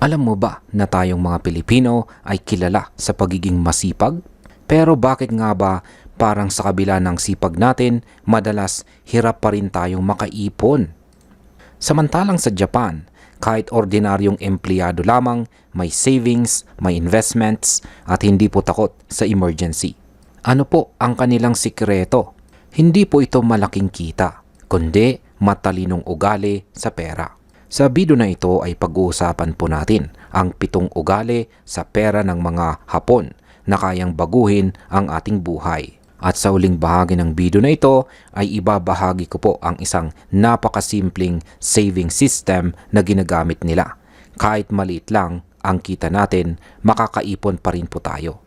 Alam mo ba na tayong mga Pilipino ay kilala sa pagiging masipag? Pero bakit nga ba parang sa kabila ng sipag natin, madalas hirap pa rin tayong makaipon? Samantalang sa Japan, kahit ordinaryong empleyado lamang, may savings, may investments, at hindi po takot sa emergency. Ano po ang kanilang sikreto? Hindi po ito malaking kita, kundi matalinong ugali sa pera. Sa video na ito ay pag-uusapan po natin ang pitong ugali sa pera ng mga Hapon na kayang baguhin ang ating buhay. At sa uling bahagi ng video na ito ay ibabahagi ko po ang isang napakasimpleng saving system na ginagamit nila. Kahit maliit lang ang kita natin, makakaipon pa rin po tayo.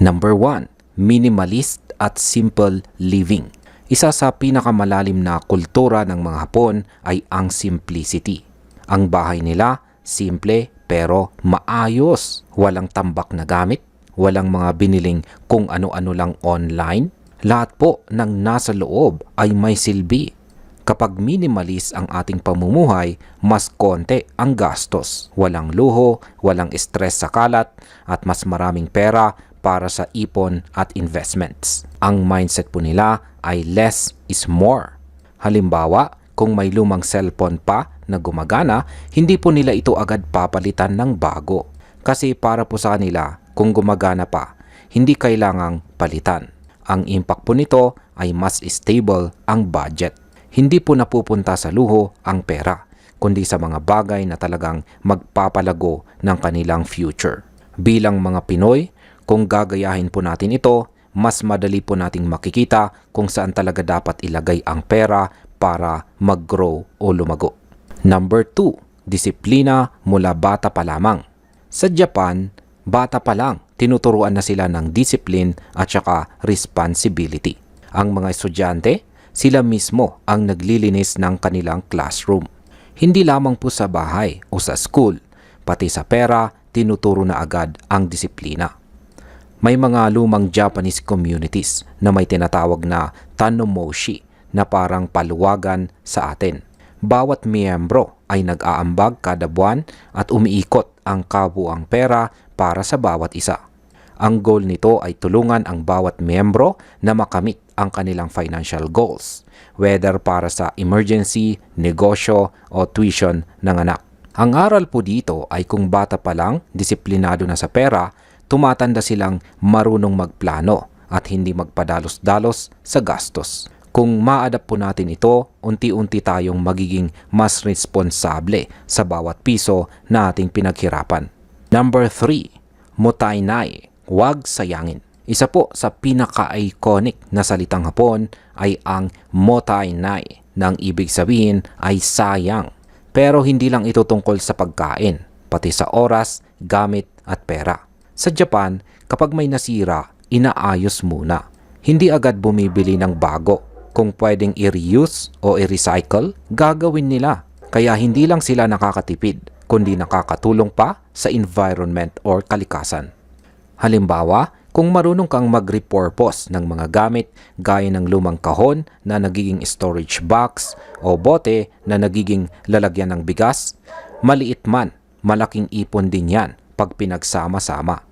Number 1, minimalist at simple living. Isa sa pinakamalalim na kultura ng mga Hapon ay ang simplicity. Ang bahay nila, simple pero maayos. Walang tambak na gamit, walang mga biniling kung ano-ano lang online. Lahat po ng nasa loob ay may silbi. Kapag minimalist ang ating pamumuhay, mas konti ang gastos. Walang luho, walang stress sa kalat, at mas maraming pera para sa ipon at investments. Ang mindset po nila ay less is more. Halimbawa, kung may lumang cellphone pa na gumagana, hindi po nila ito agad papalitan ng bago. Kasi para po sa kanila, kung gumagana pa, hindi kailangang palitan. Ang impact po nito ay mas stable ang budget. Hindi po napupunta sa luho ang pera, kundi sa mga bagay na talagang magpapalago ng kanilang future. Bilang mga Pinoy, kung gagayahin po natin ito, mas madali po nating makikita kung saan talaga dapat ilagay ang pera para mag-grow o lumago. Number 2, disiplina mula bata pa lamang. Sa Japan, bata pa lang, tinuturuan na sila ng discipline at saka responsibility. Ang mga estudyante, sila mismo ang naglilinis ng kanilang classroom. Hindi lamang po sa bahay o sa school, pati sa pera, tinuturo na agad ang disiplina. May mga lumang Japanese communities na may tinatawag na Tanomoshi na parang paluwagan sa atin. Bawat miyembro ay nag-aambag kada buwan at umiikot ang kabuang pera para sa bawat isa. Ang goal nito ay tulungan ang bawat miyembro na makamit ang kanilang financial goals, whether para sa emergency, negosyo o tuition ng anak. Ang aral po dito ay kung bata pa lang, disiplinado na sa pera, tumatanda silang marunong magplano at hindi magpadalos-dalos sa gastos. Kung ma-adapt po natin ito, unti-unti tayong magiging mas responsable sa bawat piso na ating pinaghirapan. Number 3, Motainai, huwag sayangin. Isa po sa pinaka-iconic na salitang Hapon ay ang Motainai nang ibig sabihin ay sayang. Pero hindi lang ito tungkol sa pagkain, pati sa oras, gamit at pera. Sa Japan, kapag may nasira, inaayos muna. Hindi agad bumibili ng bago. Kung pwedeng i-reuse o i-recycle, gagawin nila. Kaya hindi lang sila nakakatipid, kundi nakakatulong pa sa environment or kalikasan. Halimbawa, kung marunong kang mag-repurpose ng mga gamit gaya ng lumang kahon na nagiging storage box o bote na nagiging lalagyan ng bigas, maliit man, malaking ipon din yan pag pinagsama-sama.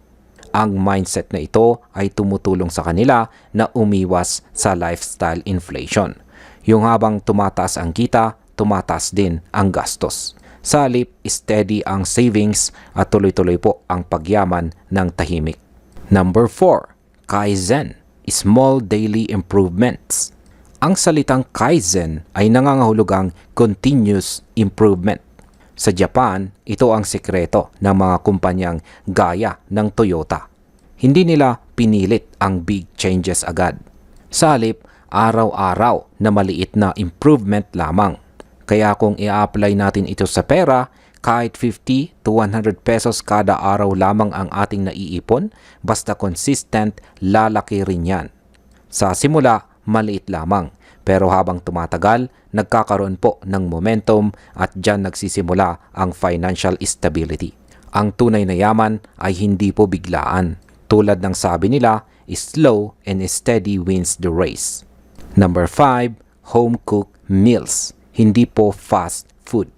Ang mindset na ito ay tumutulong sa kanila na umiwas sa lifestyle inflation. Yung habang tumataas ang kita, tumataas din ang gastos. Sa halip, steady ang savings at tuloy-tuloy po ang pagyaman ng tahimik. Number 4, Kaizen, small daily improvements. Ang salitang Kaizen ay nangangahulugang continuous improvement. Sa Japan, ito ang sekreto ng mga kumpanyang gaya ng Toyota. Hindi nila pinilit ang big changes agad. Sa halip, araw-araw na maliit na improvement lamang. Kaya kung i-apply natin ito sa pera, kahit 50 to 100 pesos kada araw lamang ang ating naiipon, basta consistent, lalaki rin yan. Sa simula, maliit lamang. Pero habang tumatagal, nagkakaroon po ng momentum at dyan nagsisimula ang financial stability. Ang tunay na yaman ay hindi po biglaan. Tulad ng sabi nila, slow and steady wins the race. Number 5, home cooked meals. Hindi po fast food.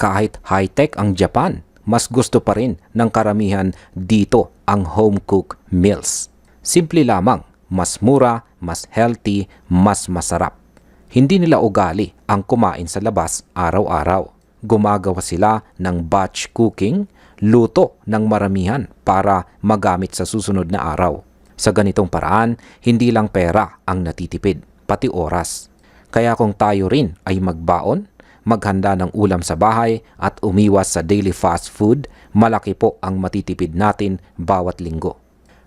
Kahit high-tech ang Japan, mas gusto pa rin ng karamihan dito ang home-cooked meals. Simple lamang, mas mura, mas healthy, mas masarap. Hindi nila ugali ang kumain sa labas araw-araw. Gumagawa sila ng batch cooking, luto ng maramihan para magamit sa susunod na araw. Sa ganitong paraan, hindi lang pera ang natitipid, pati oras. Kaya kung tayo rin ay magbaon, maghanda ng ulam sa bahay at umiwas sa daily fast food, malaki po ang matitipid natin bawat linggo.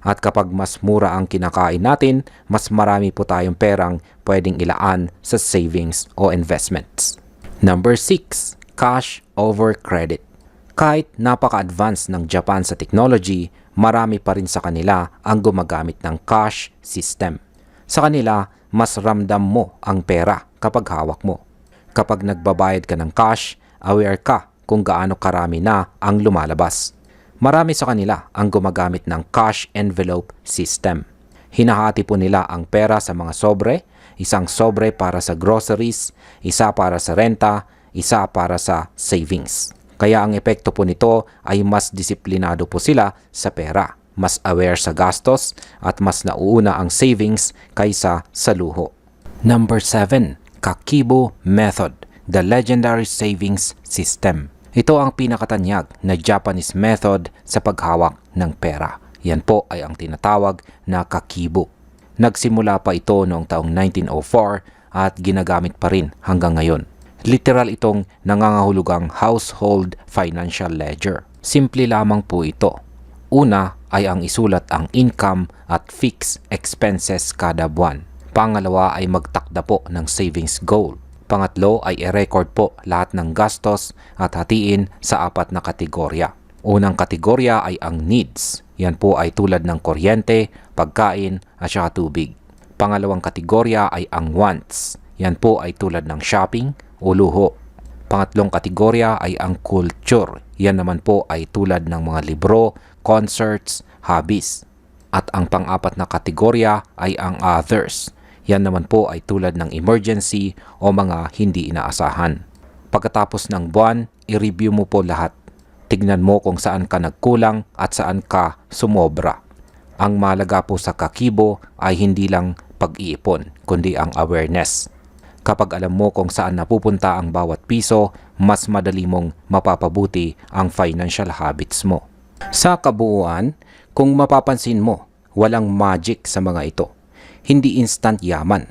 At kapag mas mura ang kinakain natin, mas marami po tayong perang pwedeng ilaan sa savings o investments. Number 6. Cash over credit. Kahit napaka-advance ng Japan sa technology, marami pa rin sa kanila ang gumagamit ng cash system. Sa kanila, mas ramdam mo ang pera kapag hawak mo. Kapag nagbabayad ka ng cash, aware ka kung gaano karami na ang lumalabas. Marami sa kanila ang gumagamit ng cash envelope system. Hinahati po nila ang pera sa mga sobre, isang sobre para sa groceries, isa para sa renta, isa para sa savings. Kaya ang epekto po nito ay mas disiplinado po sila sa pera, mas aware sa gastos at mas nauuna ang savings kaysa sa luho. Number 7. Kakibo Method, the legendary savings system. Ito ang pinakatanyag na Japanese method sa paghawak ng pera. Yan po ay ang tinatawag na kakibo. Nagsimula pa ito noong taong 1904 at ginagamit pa rin hanggang ngayon. Literal itong nangangahulugang household financial ledger. Simple lamang po ito. Una ay ang isulat ang income at fixed expenses kada buwan. Pangalawa ay magtakda po ng savings goal. Pangatlo ay i-record po lahat ng gastos at hatiin sa apat na kategorya. Unang kategorya ay ang needs. Yan po ay tulad ng kuryente, pagkain at saka tubig. Pangalawang kategorya ay ang wants. Yan po ay tulad ng shopping o luho. Pangatlong kategorya ay ang culture. Yan naman po ay tulad ng mga libro, concerts, hobbies. At ang pang-apat na kategorya ay ang others. Yan naman po ay tulad ng emergency o mga hindi inaasahan. Pagkatapos ng buwan, i-review mo po lahat. Tignan mo kung saan ka nagkulang at saan ka sumobra. Ang malaga po sa kakibo ay hindi lang pag-iipon, kundi ang awareness. Kapag alam mo kung saan napupunta ang bawat piso, mas madali mong mapapabuti ang financial habits mo. Sa kabuuan, kung mapapansin mo, walang magic sa mga ito hindi instant yaman.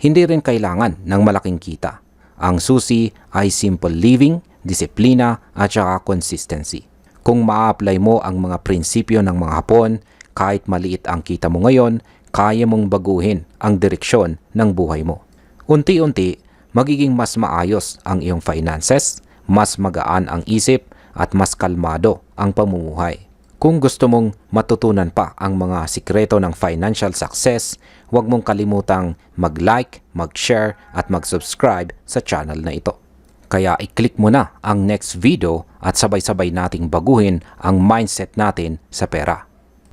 Hindi rin kailangan ng malaking kita. Ang susi ay simple living, disiplina at saka consistency. Kung ma-apply mo ang mga prinsipyo ng mga Hapon, kahit maliit ang kita mo ngayon, kaya mong baguhin ang direksyon ng buhay mo. Unti-unti, magiging mas maayos ang iyong finances, mas magaan ang isip at mas kalmado ang pamumuhay. Kung gusto mong matutunan pa ang mga sikreto ng financial success, huwag mong kalimutang mag-like, mag-share at mag-subscribe sa channel na ito. Kaya i-click mo na ang next video at sabay-sabay nating baguhin ang mindset natin sa pera.